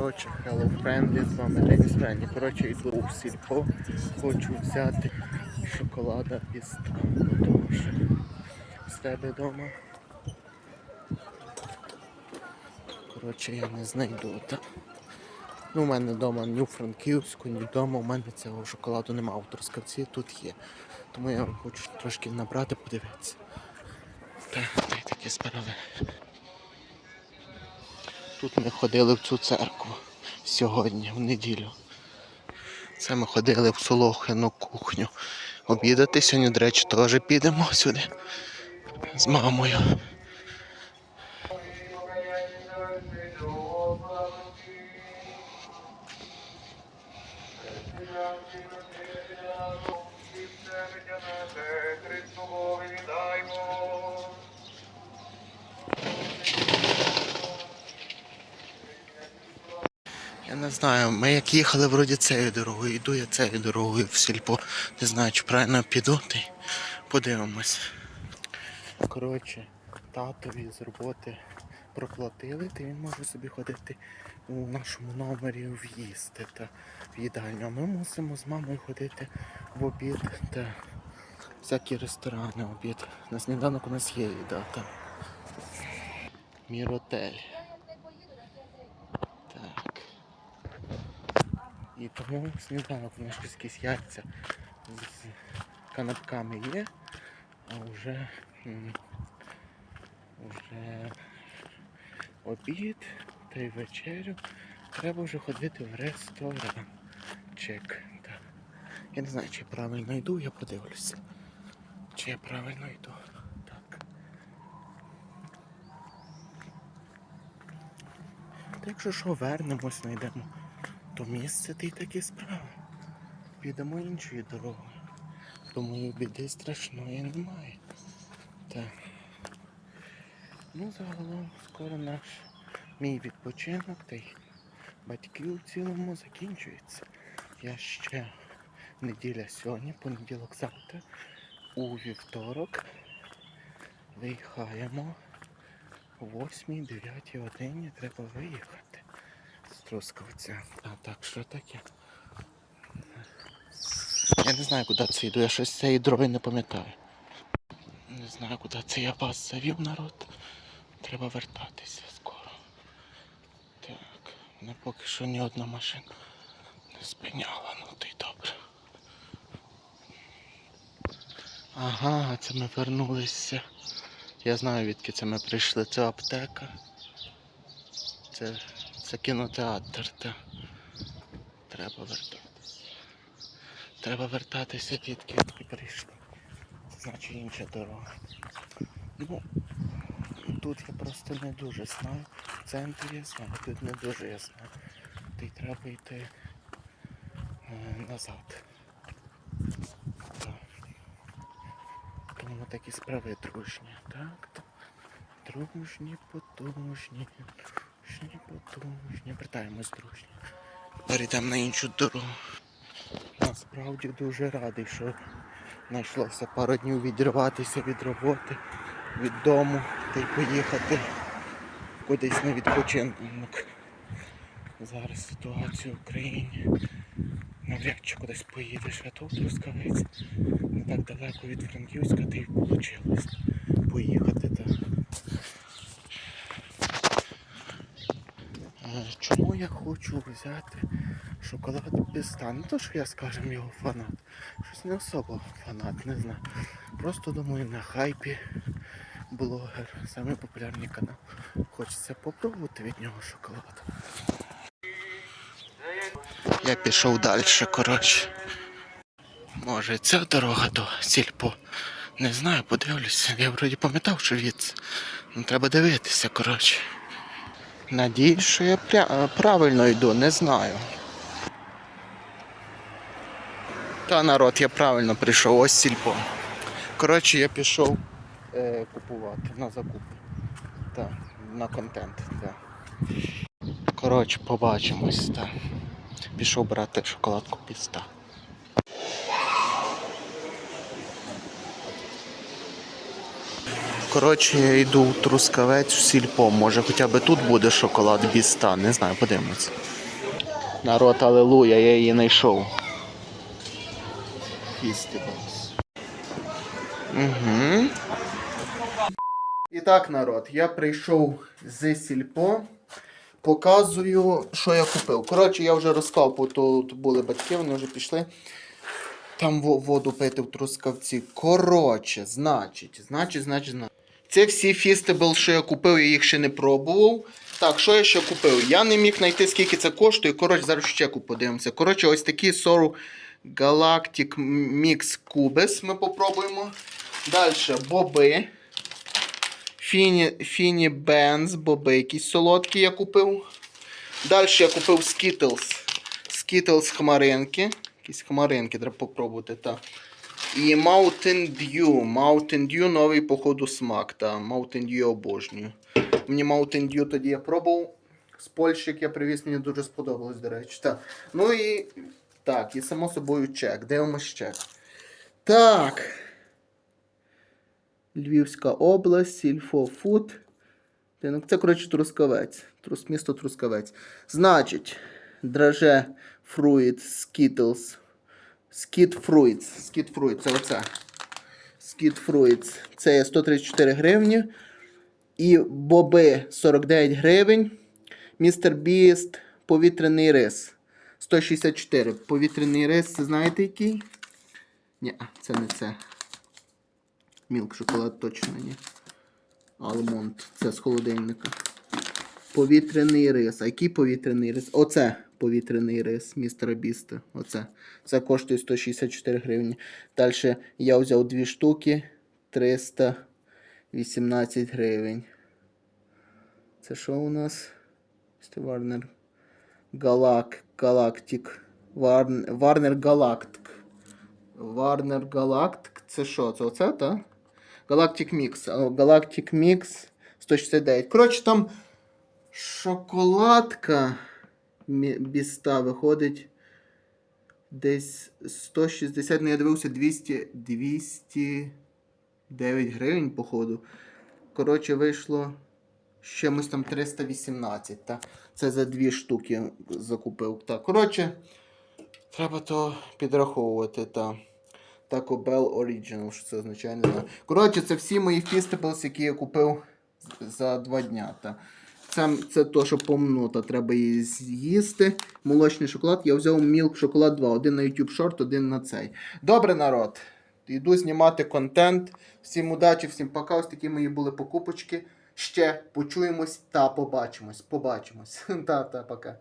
Коротше, Hello Friendly, з вами Деніс Френді. Коротше, йду у сільпо, хочу взяти шоколада піста, тому що з тебе вдома. Коротше, я не знайду. Та. Ну, у мене вдома ні у Франківську, ні вдома. У мене цього шоколаду немає в Трускавці, тут є. Тому я хочу трошки набрати, подивитися. Так, та й такі справи. Тут ми ходили в цю церкву сьогодні, в неділю. Це ми ходили в Солохину кухню. Обідати сьогодні, до речі, теж підемо сюди з мамою. Я не знаю, ми як їхали вроді цією дорогою, йду я цією дорогою в сільпо. Не знаю, чи правильно піду, й подивимось. Коротше, татові з роботи проплатили, то він може собі ходити у нашому номері в'їсти та в їдальню. А ми мусимо з мамою ходити в обід та всякі ресторани обід. На сніданок у нас є їда. Міротель. І тому сніданок у нас якісь яйця з канапками є, а вже, вже обід та й вечерю треба вже ходити в ресторан. Чек. Так. Я не знаю, чи я правильно йду, я подивлюся. Чи я правильно йду. Так. Та якщо що, вернемось, знайдемо то місце та й такі справи. Підемо іншою дорогою. Думаю, біди страшної немає. Так. Ну, загалом скоро наш мій відпочинок та й батьків у цілому закінчується. Я ще неділя сьогодні, понеділок завтра, у вівторок виїхаємо о 8-9 годині треба виїхати Трускавця. А так, що таке? Я не знаю, куди це йду, я щось з цієї дороги не пам'ятаю. Не знаю, куди це я вас завів народ. Треба вертатися скоро. Так, мене поки що ні одна машина не спиняла, ну то й добре. Ага, це ми вернулися. Я знаю, відки це ми прийшли. Це аптека. Це, це кінотеатр. Та. Треба вертатися. Треба вертатися відки і прийшли. Це значить інша дорога. Ну, тут я просто не дуже знаю. В центрі я знаю, тут не дуже я знаю. Й треба йти е, назад. Так. Тому такі справи дружні. Так. Дружні, потужні, дружні, потужні. Вертаємось дружні. Перейдемо на іншу дорогу. Насправді дуже радий, що знайшлося пару днів відірватися від роботи, від дому та й поїхати кудись на відпочинок. Зараз ситуація в Україні. Навряд чи кудись поїдеш, а тут Трускавець не так далеко від Франківська, та й вийшло поїхати. Та. Е, Чому я хочу взяти шоколад піста? Не то, що я, скажем, його фанат. Щось не особо фанат, не знаю. Просто думаю, на хайпі блогер, самий популярний канал. Хочеться попробувати від нього шоколад. Я пішов далі, коротше. Може ця дорога до сільпо. Не знаю, подивлюся. Я вроді пам'ятав, що від. Ну треба дивитися, коротше. Надіюсь, що я пря... правильно йду, не знаю. Та народ, я правильно прийшов, ось сільпо. Коротше, я пішов е, купувати на закупи. Так, на контент. Так. Коротше, побачимось. Так. Пішов брати шоколадку піста. Коротше, я йду в Трускавець в сільпо. Може хоча б тут буде шоколад біста. Не знаю, подивимось. Народ, алелуя, я її знайшов. Угу. І так, народ, я прийшов з сільпо. Показую, що я купив. Коротше, я вже розклав, бо тут були батьки, вони вже пішли. Там воду пити в трускавці. Коротше, значить, значить, значить, значить. Це всі фістебл, що я купив, я їх ще не пробував. Так, що я ще купив? Я не міг знайти, скільки це коштує. Коротше, зараз чеку подивимося. Коротше, ось такі Soru Galactic Mix Cubes ми попробуємо. Далі боби. Фіні, Фіні Бенз, боби якісь солодкі я купив. Далі я купив Skittles. Skittles хмаринки. Якісь хмаринки треба попробувати. Та. І Mountain Dew. Mountain Dew новий, походу, смак. Та. Mountain Dew обожнюю. Мені Mountain Dew тоді я пробував. З Польщі, я привіз, мені дуже сподобалось, до речі. Та. Ну і так, і само собою чек. Дивимось чек. Так. Львівська область, Сільфо Фуд. Це, коротше, Трускавець. Трус, місто Трускавець. Значить, драже Fruit Skittles. Fruits. Skid Fruits, це оце. Fruits. Це є 134 гривні. І боби 49 гривень. Містер Біст повітряний рис. 164. Повітряний рис, це знаєте який? Ні, це не це. Мілк шоколад точно ні. Алмонд. Це з холодильника. Повітряний рис. А який повітряний рис? Оце повітряний рис містера Біста. Оце. Це коштує 164 гривні. Далі я взяв дві штуки 318 гривень. Це що у нас? Warner Галак, Галактик. Warner Galactic. Warner Galactic. Це що? Це оце, так? Mix. А, Galactic Mix 169. Коротше, там шоколадка мі- біста виходить десь 160, ну я дивився 200, 209 гривень, походу. Коротше, вийшло чимось там 318. Та? Це за дві штуки закупив. Так, коротше, треба то підраховувати. Та. Taco Bell Original, що це означає, не знаю. Коротше, це всі мої фістеблс, які я купив за два дня. Та. Це, це то, що помнута, треба її з'їсти. Молочний шоколад. Я взяв мілк шоколад 2. Один на YouTube Short, один на цей. Добре, народ. Йду знімати контент. Всім удачі, всім пока. Ось такі мої були покупочки. Ще почуємось та побачимось. Побачимось. Та, та, пока.